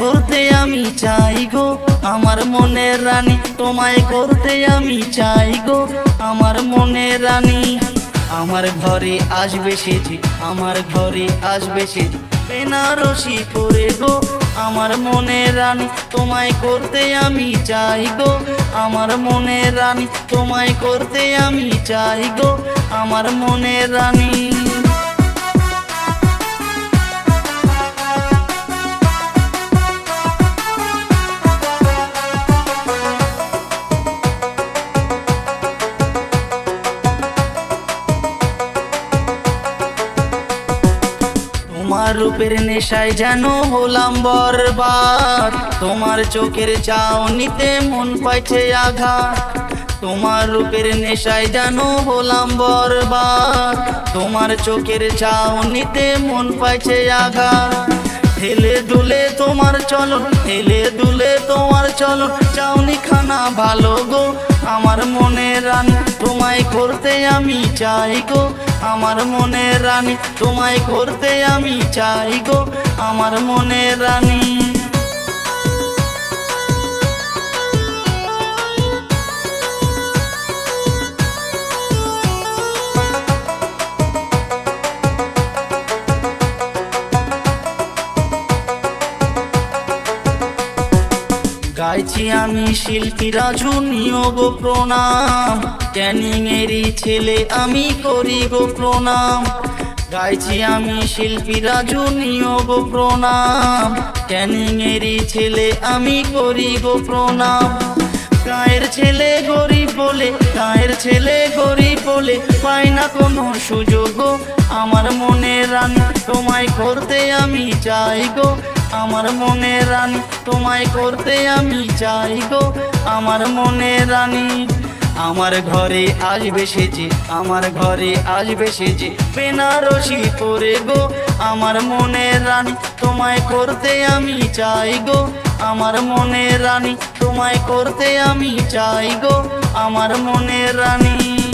করতে আমি চাই গো। আমার মনের রানী, তোমায় করতে আমি চাই গো। আমার মনের রানী, আমার ঘরে আসবে সেটি আমার ঘরে আসবে সেটি বেনারসি করে গো, আমার মনের রানী, তোমায় করতে আমি চাই গো। আমার মনের রানী, তোমায় করতে আমি চাই গো। আমার মনের রানী। রূপের নেশায় যেন হলাম বরবাদ। তোমার চোখের চাউনিতে মন পাইছে আঘাত। তোমার রূপের নেশায় যেন হলাম বরবাদ। তোমার চোখের চাউনিতে মন পাইছে আঘাত। হেলে দুলে তোমার চলো হেলে দুলে তোমার চলো চাউনি খানা ভালো গো আমার মনে রানী, তোমায় করতে আমি চাই গো। আমার মনে রানী, তোমায় করতে আমি চাই গো। আমার মনে রানী গাইছি আমি শিল্পী রাজু, নিয়োগ প্রণাম। ক্যানিং এরই ছেলে আমি করি গো প্রণাম। গাইছি আমি শিল্পী রাজু, নিয়োগ প্রণাম। ক্যানিং এরই ছেলে আমি করি গো প্রণাম। গায়ের ছেলে গরিব বলে, গায়ের ছেলে গরিব বলে, পাই না কোনো সুযোগ গো। আমার মনে রানী, তোমায় করতে আমি চাই গো। আমার মনে রানী, তোমায় করতে আমি চাই গো। আমার মনে রানী, আমার ঘরে আসবে সেজে আমার ঘরে আসবে সেজে বেনারসি পরে গো, আমার মনে রানী, তোমায় করতে আমি চাই গো। আমার মনে রানী, তোমায় করতে আমি চাই গো। আমার মনে রানী।